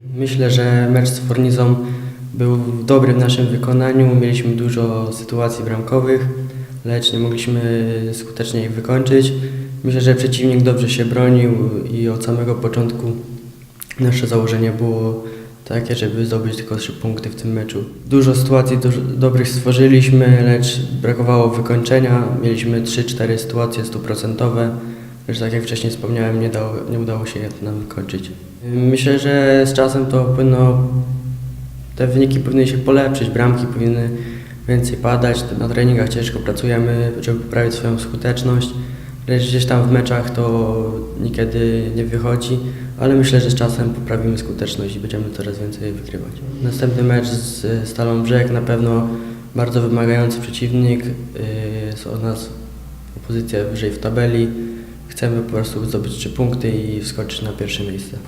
Myślę, że mecz z Fornizą był dobry w naszym wykonaniu. Mieliśmy dużo sytuacji bramkowych, lecz nie mogliśmy skutecznie ich wykończyć. Myślę, że przeciwnik dobrze się bronił i od samego początku nasze założenie było takie, żeby zdobyć tylko trzy punkty w tym meczu. Dużo sytuacji dobrych stworzyliśmy, lecz brakowało wykończenia. Mieliśmy 3-4 sytuacje stuprocentowe, lecz tak jak wcześniej wspomniałem, nie, dało, nie udało się je nam wykończyć. Myślę, że z czasem to powinno, te wyniki powinny się polepszyć, bramki powinny więcej padać. Na treningach ciężko pracujemy, żeby poprawić swoją skuteczność, lecz gdzieś tam w meczach to niekiedy nie wychodzi, ale myślę, że z czasem poprawimy skuteczność i będziemy coraz więcej wygrywać. Następny mecz z Stalą Brzeg na pewno bardzo wymagający przeciwnik, jest od nas pozycja wyżej w tabeli. Chcemy po prostu zdobyć trzy punkty i wskoczyć na pierwsze miejsce.